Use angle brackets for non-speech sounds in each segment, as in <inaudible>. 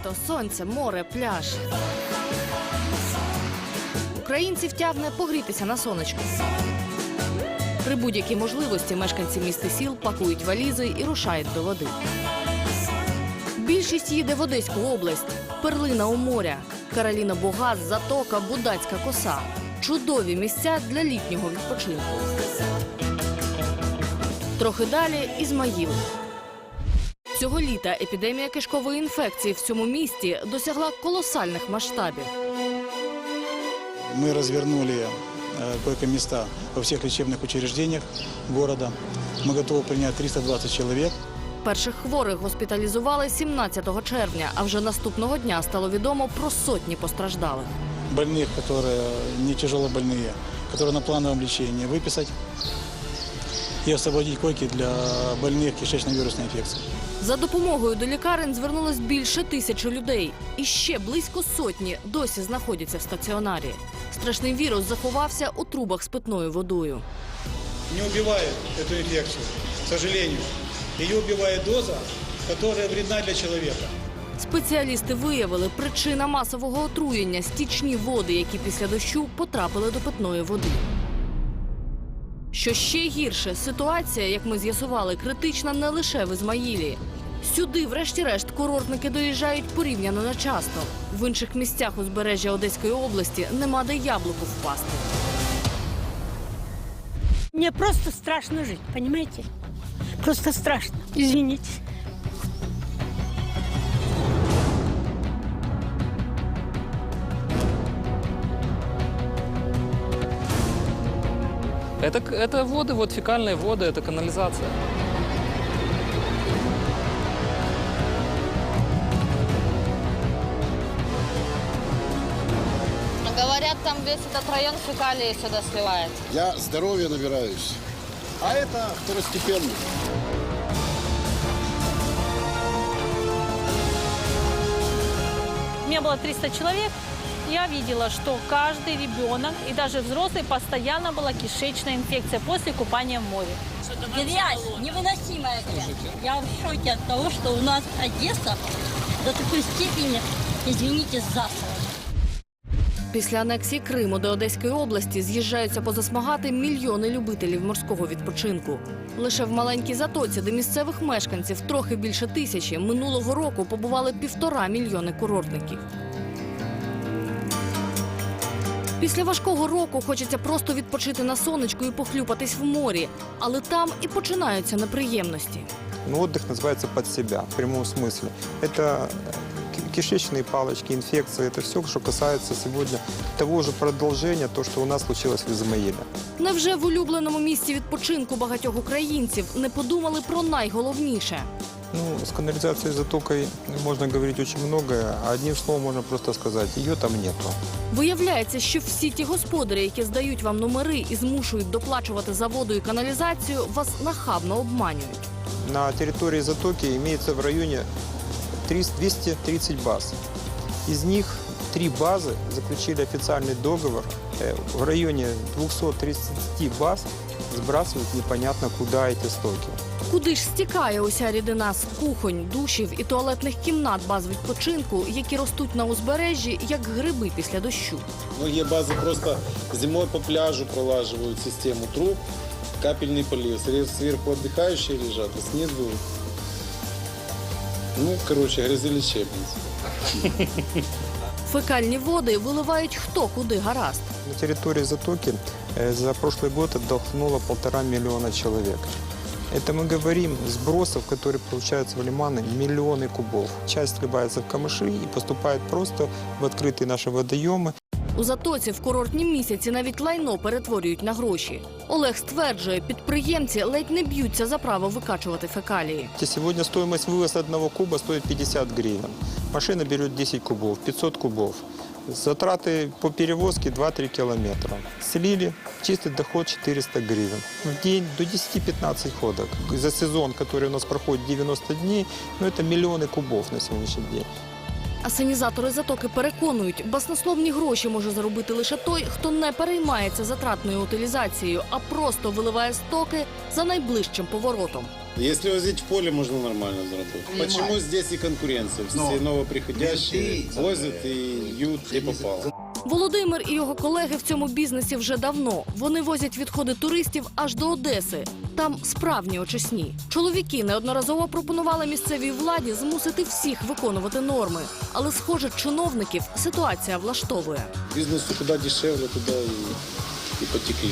Літо, сонце, море, пляж. Українців тягне погрітися на сонечку. При будь-якій можливості мешканці міст і сіл пакують валізи і рушають до води. Більшість їде в Одеську область, перлина у моря, Кароліна Богаз, Затока, Будацька коса. Чудові місця для літнього відпочинку. Трохи далі Ізмаїл. Цього літа епідемія кишкової інфекції в цьому місті досягла колосальних масштабів. Мы развернули э, койко-места во всех лечебных учреждениях города. Мы готовы принять 320 человек. Перших хворих госпіталізували 17 червня, а вже наступного дня стало відомо про сотні постраждалих. Больных, которые не тяжело больные, которые на плановом лечении, выписать и освободить койки для больных кишечно-вирусной инфекцией. За допомогою до лікарень звернулось більше тисячі людей, і ще близько сотні досі знаходяться в стаціонарі. Страшний вірус заховався у трубах з питною водою. Не убивает эту инфекцию, к сожалению. Ее убивает доза, которая вредна для человека. Спеціалісти виявили, причина масового отруєння стічні води, які після дощу потрапили до питної води. Що ще гірше, ситуація, як ми з'ясували, критична не лише в Ізмаїлі. Сюди, врешті-решт, курортники доїжджають порівняно нечасто. В інших місцях узбережжя Одеської області нема де яблуку впасти. Мені просто страшно жить, розумієте? Просто страшно. Извините. Это, это воды, вот фекальные воды, это канализация. Говорят, там весь этот район фекалии сюда сливает. Я здоровья набираюсь. А это второстепенно. У меня было 300 человек. Я видела, что каждый ребенок и даже взрослый постоянно была кишечная инфекция после купания в море. Грязь, невыносимая грязь. Я в шоке от того, что у нас Одесса до такой степени, извините, засрана. Після анексії Криму до Одеської області з'їжджаються позасмагати мільйони любителів морського відпочинку. Лише в маленькій затоці, де місцевих мешканців трохи більше тисячі, минулого року побували півтора мільйони курортників. Після важкого року хочеться просто відпочити на сонечку і похлюпатись в морі, але там і починаються неприємності. Но отдых называется под себя, в прямом смысле. Это э, ки- кишечные палочки, инфекции, это все, что касается сегодня того же продолжения, то, что у нас случилось в Измаиле. Невже в улюбленому місці відпочинку багатьох українців не подумали про найголовніше? Ну, с канализацией затокой можно говорить очень многое, а одним словом можно просто сказать, ее там нету. Виявляється, що всі ті господарі, які здають вам номери і змушують доплачувати за воду і каналізацію, вас нахабно обманюють. На территории затоки имеется в районе 300 230 баз. Из них три базы заключили официальный договор. Э, В районе 230 баз сбрасывают непонятно куда эти стоки. Куди ж стікає уся рідина з кухонь, душів і туалетних кімнат баз відпочинку, які ростуть на узбережжі, як гриби після дощу? Многие базы просто зимой по пляжу пролаживают систему труб, капельный полив. Сверх- Сверху отдыхающие лежат, а снизу, ну, короче, грязелечебница. Фекальні води виливають хто куди гаразд. На территории затоки э, за прошлый год отдохнуло полтора миллиона человек. Это мы говорим сбросов, которые получаются в лиманы, миллионы кубов. Часть сливается в камыши и поступает просто в открытые наши водоемы. У затоці в курортні місяці навіть лайно перетворюють на гроші. Олег стверджує, підприємці ледь не б'ються за право викачувати фекалії. И Сегодня стоимость вывоза одного куба стоит 50 гривен. Машина берет 10 кубов, 500 кубов. Затраты по перевозке 2-3 километра. Слили, чистый доход 400 гривен. В день до 10-15 ходок. За сезон, который у нас проходит 90 дней, ну это миллионы кубов на сегодняшний день. Асенізатори затоки переконують, баснословні гроші може заробити лише той, хто не переймається затратною утилізацією, а просто виливає стоки за найближчим поворотом. Если возить в поле, можно нормально заработать. Почему здесь и конкуренция? Все новоприходящие возят и льют, где попало. Володимир і його колеги в цьому бізнесі вже давно. Вони возять відходи туристів аж до Одеси. Там справні очисні. Чоловіки неодноразово пропонували місцевій владі змусити всіх виконувати норми. Але, схоже, чиновників ситуація влаштовує. Бизнесу куда дешевле, туда и, и потекли.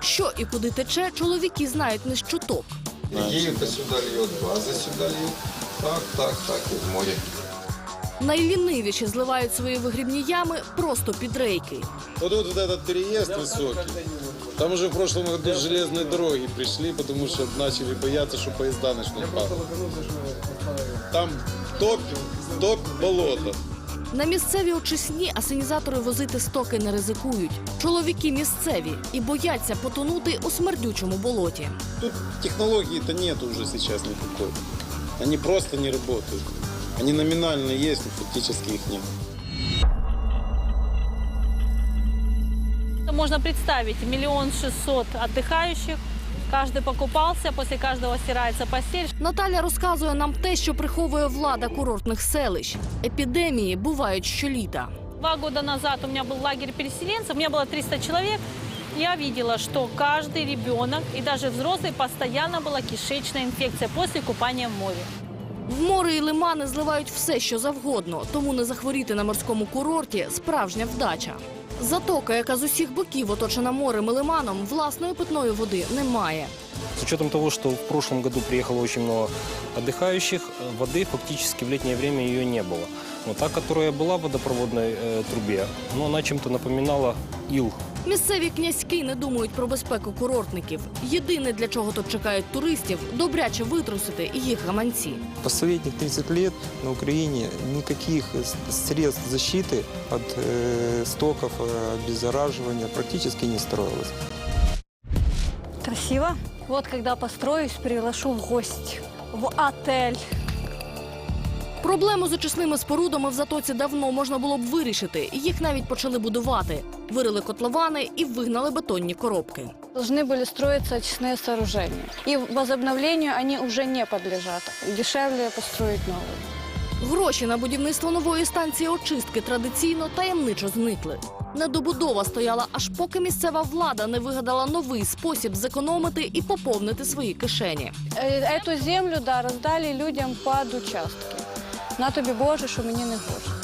Що і куди тече, чоловіки знають не з чуток. Киев-то сюда льет, база сюда льет. Так, так, так, и в море. Найлінивіші зливають свої вигрібні ями просто під рейки. Вот, вот, вот этот переезд высокий. Там уже в прошлом году железные дороги пришли, потому что начали бояться, что поезда начнут падать. Там топ, топ болото. На місцеві очисні асенізатори возити стоки не ризикують. Чоловіки місцеві і бояться потонути у смердючому болоті. Тут технологии-то нет уже сейчас никакой. Они просто не работают. Они номинально есть, но фактически их нет. Можно представить миллион шестьсот отдыхающих. Каждый покупался, после каждого стирается постель. Наталя розказує нам те, що приховує влада курортних селищ. Епідемії бувають щоліта. Два года назад у меня был лагерь переселенцев, у меня было 300 человек. Я видела, что каждый ребенок и даже взрослый постоянно была кишечная инфекция после купания в море. В море і лимани зливають все, що завгодно, тому не захворіти на морському курорті справжня вдача. Затока, яка з усіх боків оточена морем і лиманом, власної питної води немає. С учетом того, что в прошлом году приехало очень много отдыхающих, э, воды фактически в летнее время ее не было. Но та, которая была в водопроводной э, трубе, ну, она чем-то напоминала ил. Місцеві князьки не думають про безпеку курортників. Єдине, для чого тут чекають туристів, добряче витрусити їх гаманці. Последних 30 лет на Украине никаких с- средств защиты от э, стоков, э, обеззараживания практически не строилось. Красиво. Вот когда построюсь, приглашу в гости. В отель. Проблему з очисними спорудами в затоці давно можна було б вирішити. Їх навіть почали будувати. Вирили котловани і вигнали бетонні коробки. Должны были строиться очистные сооружения. И возобновлению они уже не подлежат. Дешевле построить новые. Гроші на будівництво нової станції очистки традиційно таємничо зникли. Недобудова стояла аж поки місцева влада не вигадала новий спосіб зекономити і поповнити свої кишені. Э, Эту землю, да, роздали людям под участки. На тобі Боже, що мені не гоже.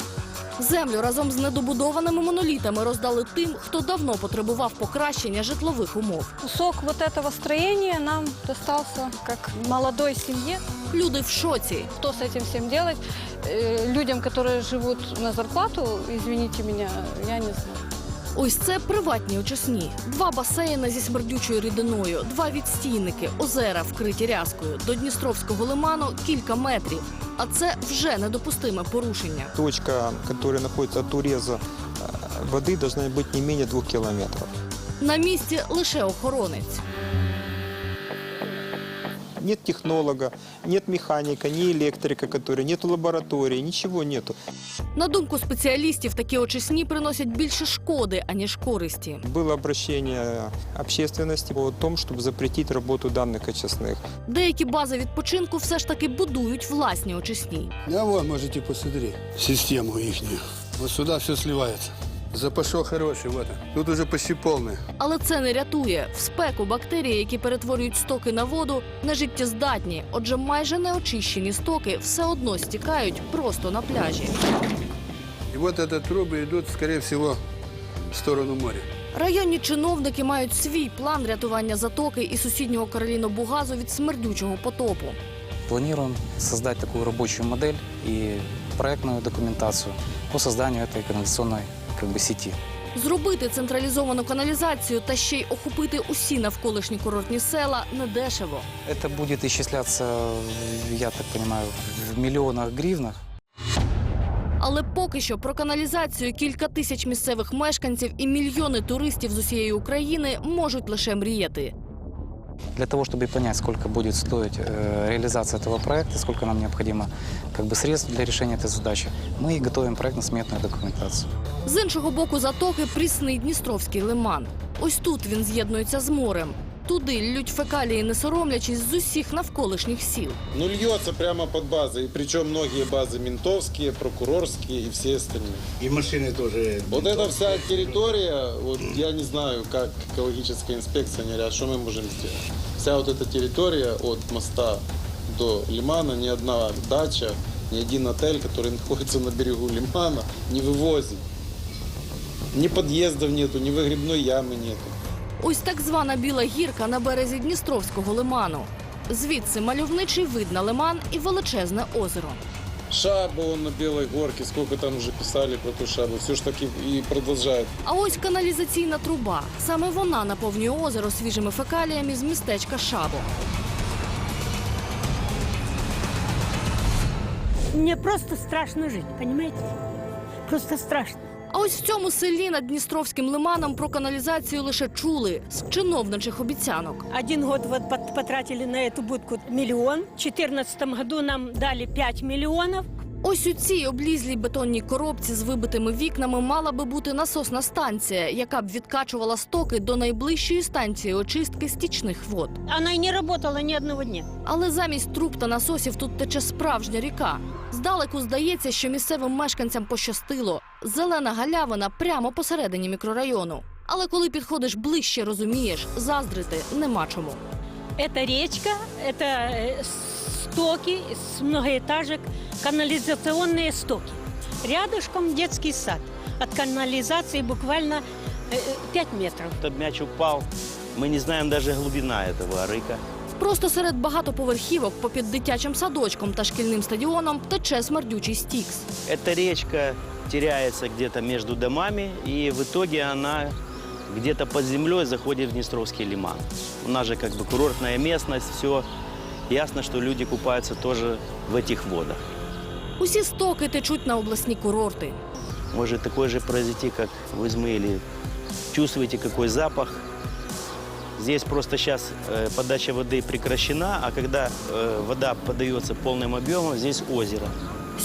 Землю разом з недобудованими монолітами роздали тим, хто давно потребував покращення житлових умов. Кусок вот этого строения нам достался как молодой семье. Люди в шоці. Что с этим всем делать? Э, Людям, которые живут на зарплату, извините меня, я не знаю. Ось це приватні очисні. Два басейни зі смердючою рідиною, два відстійники, озера вкриті рязкою. До Дністровського лиману кілька метрів. А це вже недопустиме порушення. Точка, которая находится от уреза э, воды, должна быть не менее двух километров. На місці лише охоронець. Нет технолога, нет механика, ни электрика, который, нет лаборатории, ничего нету. На думку спеціалістів, такі очисні приносять більше шкоди, аніж користі. Было обращение общественности о том, чтобы запретить работу данных очистных. Деякі бази відпочинку все ж таки будують власні очисні. Да вот, можете посмотреть систему их. Вот сюда все сливается. Запашок хороший, вот он. Тут уже почти полный. Але це не рятує. В спеку бактерії, які перетворюють стоки на воду, нежиттєздатні. Отже, майже неочищені стоки все одно стікають просто на пляжі. И вот это трубы идут, скорее всего, в сторону моря. Районні чиновники мають свій план рятування затоки і сусіднього Кароліно-Бугазу від смердючого потопу. Планируем создать такую рабочую модель и проектную документацию по созданию этой канализационной как бы, сети. Зробити централізовану каналізацію та ще й охопити усі навколишні курортні села недешево. Это будет исчисляться, я так понимаю, в миллионах гривнах. Але поки що про каналізацію кілька тисяч місцевих мешканців і мільйони туристів з усієї України можуть лише мріяти Для того, чтобы понять, сколько будет стоить э, реализация этого проекта, сколько нам необходимо как бы, средств для решения этой задачи, мы и готовим проектно-сметную документацию. З іншого боку затоки прісний Дністровський лиман. Ось тут він з'єднується з морем. Туди лють фекалії, не соромлячись з усіх навколишніх сіл. Ну, льется прямо под базой. И причем многие базы ментовские, прокурорские и все остальные. И машины тоже. Вот эта вся территория, вот я не знаю, как экологическая инспекция, они говорят, что мы можем сделать. Вся вот эта территория от моста до лимана, ни одна дача, ни один отель, который находится на берегу лимана, не вывозит. Ни подъездов нету, ни выгребной ямы нету. Ось так звана біла гірка на березі Дністровського лиману. Звідси мальовничий вид на лиман і величезне озеро. Шаба он на Белой горке, сколько там уже писали про ту шабу, все ж таки и продолжают. А ось каналізаційна труба. Саме вона наповнює озеро свіжими фекаліями з містечка Шабо. Мне просто страшно жить, понимаете? Просто страшно. А ось в цьому селі над Дністровським лиманом про каналізацію лише чули з чиновничих обіцянок. Один год вот пот- потратили на эту будку миллион. В 2014 году нам дали 5 миллионов. Ось у цій облізлій бетонній коробці з вибитими вікнами мала би бути насосна станція, яка б відкачувала стоки до найближчої станції очистки стічних вод. Она и не работала ни одного дня. Але замість труб та насосів тут тече справжня ріка. Здалеку здається, що місцевим мешканцям пощастило. Зелена галявина прямо посередині мікрорайону. Але коли підходиш ближче, розумієш, заздрити нема чому. Это речка, это э, стоки с многоэтажек, канализационные стоки. Рядышком детский сад. От канализации буквально э, 5 метров. Этот мяч упал. Мы не знаем даже глубина этого арыка. Просто серед багатоповерхівок попід дитячим садочком та шкільним стадіоном тече смердючий стікс. Эта речка теряется где-то между домами, и в итоге она где-то под землей заходит в Днестровский лиман. У нас же как бы курортная местность, все. Ясно, что люди купаются тоже в этих водах. Усі стоки течуть на обласні курорти. Может такое же произойти, как в Измаиле. Чувствуете, какой запах? Здесь просто сейчас подача воды прекращена, а когда э, вода подается полным объемом, здесь озеро.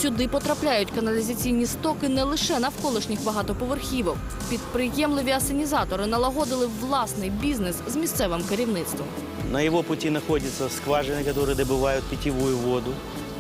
Сюди потрапляють каналізаційні стоки не лише навколишніх багатоповерхівок. Підприємливі асенізатори налагодили власний бізнес з місцевим керівництвом. На его пути находятся скважины, которые добывают питьевую воду.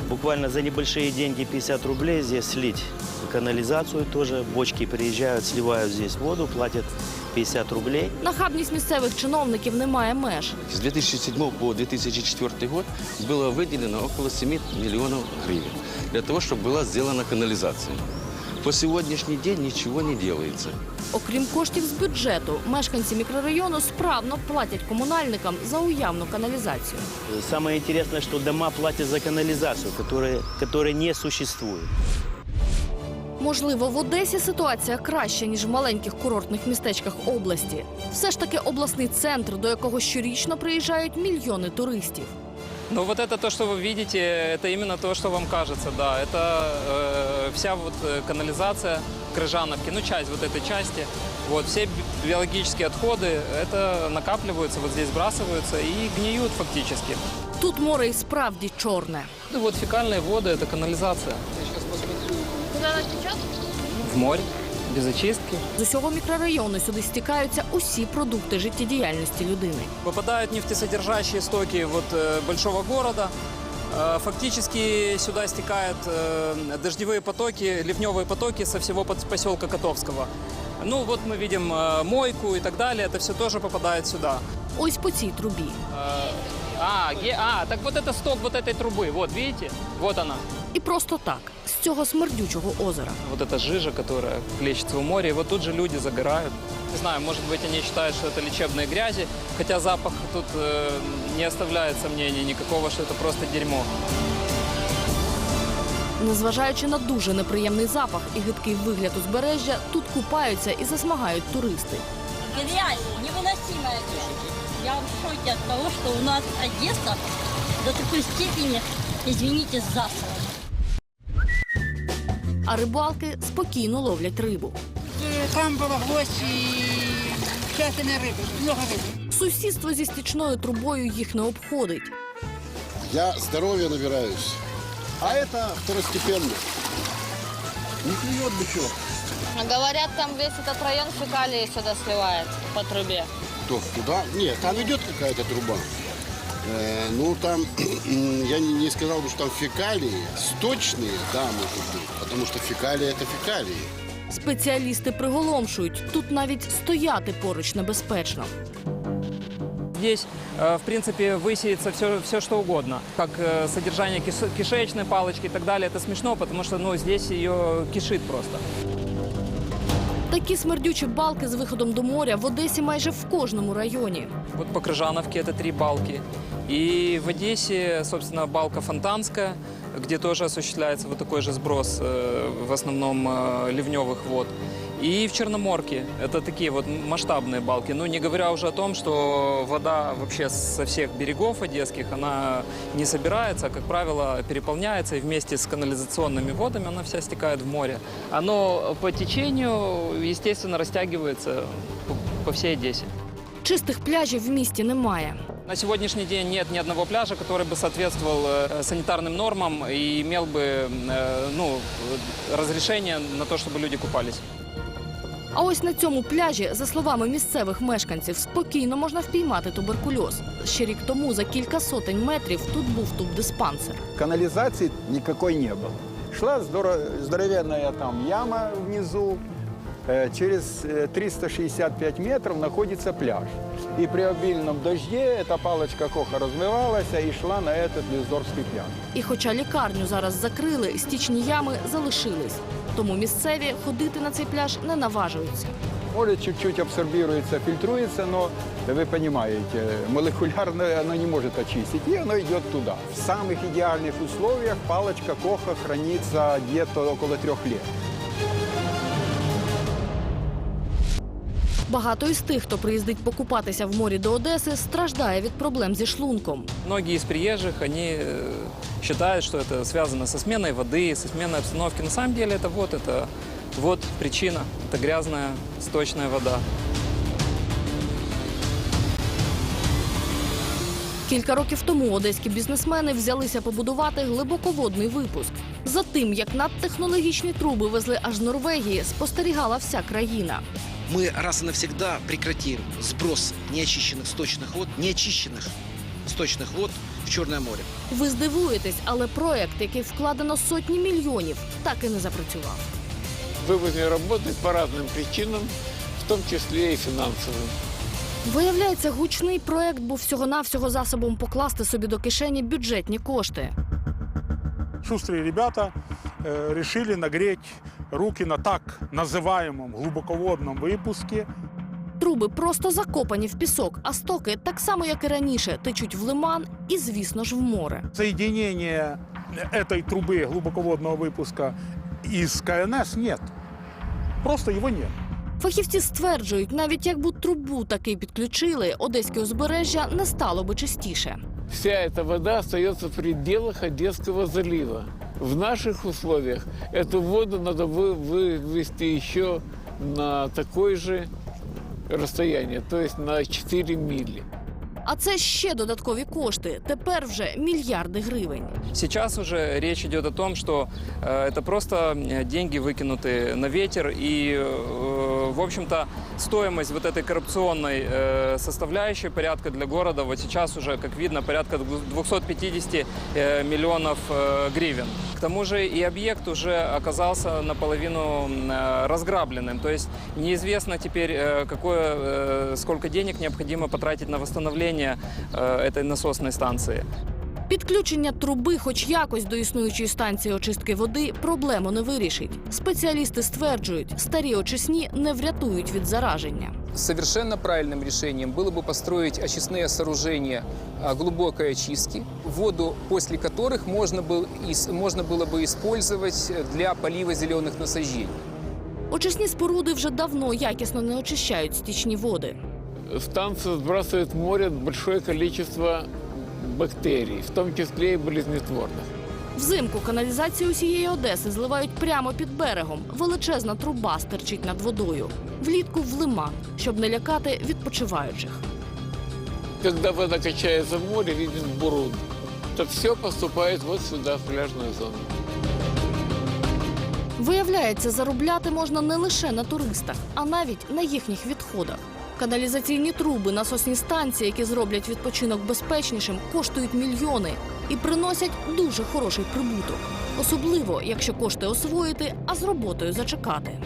Буквально за небольшие деньги, 50 рублей, здесь слить канализацию тоже. Бочки приезжают, сливают здесь воду, платят 50 рублей. Нахабність місцевих чиновників не має меж. С 2007 по 2004 год было выделено около 7 миллионов гривен для того, чтобы была сделана канализация. По сегодняшний день ничего не делается. Окрім коштів з бюджету, мешканці мікрорайону справно платять комунальникам за уявну каналізацію. Самое интересное, что дома платят за канализацию, которая, которая не существует. Можливо, в Одесі ситуація краща, ніж в маленьких курортних містечках області. Все ж таки обласний центр, до якого щорічно приїжджають мільйони туристів. Ну вот это то, что вы видите, это именно то, что вам кажется, да. Это э, вся вот э, канализация Крыжановки, ну часть вот этой части. Вот все би- биологические отходы, это накапливаются, вот здесь сбрасываются и гниют фактически. Тут море і справді чорне. Ну вот фекальные воды, это канализация. Куда она течет? В море, без очистки. З усього мікрорайону сюди стікаються усі продукти життєдіяльності людини. Попадают нефтесодержащие стоки вот, э, большого города. Э, Фактически сюда стекают э, дождевые потоки, ливневые потоки со всего под- поселка Котовского. Ну вот мы видим э, мойку и так далее, это все тоже попадает сюда. Ось по цій трубі. Э, А, ге- а, так вот это сток вот этой трубы, вот видите, вот она. І просто так, з цього смердючого озера. Вот эта жижа, которая плещется в море, и вот тут же люди загорают. Не знаю, может быть, они считают, что это лечебные грязи, хотя запах тут э, не оставляет сомнений никакого, что это просто дерьмо. Незважаючи на дуже неприємний запах і гидкий вигляд узбережжя, тут купаються і засмагають туристи. Грязь, невыносимая грязь. Я в шоке от того, что у нас Одесса до такой степени, извините, засрана. А рибалки спокійно ловлять рибу. Там было гвоздь и частина рыбы, много рыбы. Сусідство зі стічною трубою їх не обходить. Я здоровья набираюсь. А это второстепенно. Не клюет бычок. Говорят, там весь этот район фекалии сюда сливает по трубе. что туда? Нет, там идет какая-то труба. Э, ну, там, <clears throat> я не, не сказал бы, что там фекалии. Сточные, да, может быть. Потому что фекалии – это фекалии. Спеціалісти приголомшують, тут навіть стояти поруч небезпечно. Здесь, э, в принципе, высеется все, все что угодно, как э, содержание киш- кишечной палочки и так далее. Это смешно, потому что ну, здесь ее кишит просто. Такі смердючі балки з виходом до моря в Одесі майже в кожному районі. Вот по Крыжановке это три балки. И в Одессе, собственно, балка Фонтанская, где тоже осуществляется вот такой же сброс, э, в основном э, ливневых вод. И в Черноморке это такие вот масштабные балки. Ну, не говоря уже о том, что вода вообще со всех берегов одесских, она не собирается, а, как правило, переполняется, и вместе с канализационными водами она вся стекает в море. Оно по течению, естественно, растягивается по, по всей Одессе. Чистих пляжів в місті немає. На сегодняшний день нет ни одного пляжа, который бы соответствовал э, санитарным нормам и имел бы э, ну, э, разрешение на то, чтобы люди купались. А ось на цьому пляжі, за словами місцевих мешканців, спокійно можна впіймати туберкульоз. Ще рік тому за кілька сотень метрів тут був тубдиспансер. Канализации никакой не было. Шла здоро- здоровенная там яма внизу. Э, Через э, 365 метров находится пляж. И при обильном дожде эта палочка Коха размывалась и шла на этот Люздорфский пляж. І хоча лікарню зараз закрили, стічні ями залишились. Тому місцеві ходити на цей пляж не наважуються. Море чуть-чуть абсорбируется, фильтруется, но вы понимаете, молекулярно оно не может очистить, и оно идет туда. В самых идеальных условиях палочка Коха хранится где-то около трех лет. Багато із тих, хто приїздить покупатися в морі до Одеси, страждає від проблем зі шлунком. Многие из приезжих, они э, считают, что это связано со сменой воды, со сменой обстановки. На самом деле это вот, это вот причина. Это грязная сточная вода. Кілька років тому одеські бізнесмени взялися побудувати глибоководний випуск. За тим, як надтехнологічні труби везли аж з Норвегії, спостерігала вся країна. мы раз и навсегда прекратим сброс неочищенных сточных вод, неочищенных сточных вод в Черное море. Ви здивуєтесь, але проект, який вкладено сотні мільйонів, так і не запрацював. Вывод не работает по разным причинам, в том числе и финансовым. Виявляється, гучний проект був всього-навсього засобом покласти собі до кишені бюджетні кошти. Шустрые ребята э, решили нагреть руки на так называемом глубоководном выпуске. Труби просто закопані в пісок, а стоки, так само як і раніше, течуть в лиман і, звісно ж, в море. Соединения этой трубы глубоководного выпуска из КНС нет. Просто его нет. Фахівці стверджують, навіть якби трубу таки підключили, одеське узбережжя не стало би чистіше. Вся эта вода остается в пределах Одесского залива. В наших условиях эту воду надо вы- вывести еще на такое же расстояние, то есть на 4 мили. А це ще додаткові кошти. Тепер вже мільярди гривень. Сейчас уже речь идет о том, что э, это просто э, деньги выкинутые на ветер, и, э, в общем-то, стоимость вот этой коррупционной э, составляющей порядка для города вот сейчас уже, как видно, порядка 250 э, миллионов э, гривен. К тому же и объект уже оказался наполовину э, разграбленным, то есть неизвестно теперь, э, какое, э, сколько денег необходимо потратить на восстановление э, этой насосной станции. Підключення труби, хоч якось до існуючої станції очистки води, проблему не вирішить. Спеціалісти стверджують, старі очисні не врятують від зараження. Совершенно правильным решением было бы построить очистные сооружения а, глубокой очистки, воду после которых можно, был, ис- можно было бы использовать для полива зеленых насаждений. Очисні споруди вже давно якісно не очищають стічні води. Станция сбрасывает в море большое количество бактерий, в том числе и болезнетворных. Взимку каналізацію усієї Одеси зливають прямо під берегом. Величезна труба стирчить над водою. Влітку в лиман, щоб не лякати відпочиваючих. Когда вода качается в море, виден бурун. То все поступает вот сюда, в пляжную зону. Виявляється, заробляти можна не лише на туристах, а навіть на їхніх відходах. Каналізаційні труби, насосні станції, які зроблять відпочинок безпечнішим, коштують мільйони і приносять дуже хороший прибуток. Особливо, якщо кошти освоїти, а з роботою зачекати.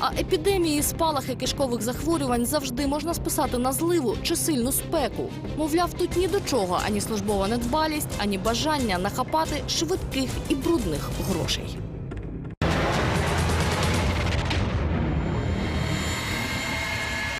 А епідемії, спалахи кишкових захворювань завжди можна списати на зливу чи сильну спеку. Мовляв, тут ні до чого ані службова недбалість, ані бажання нахапати швидких і брудних грошей.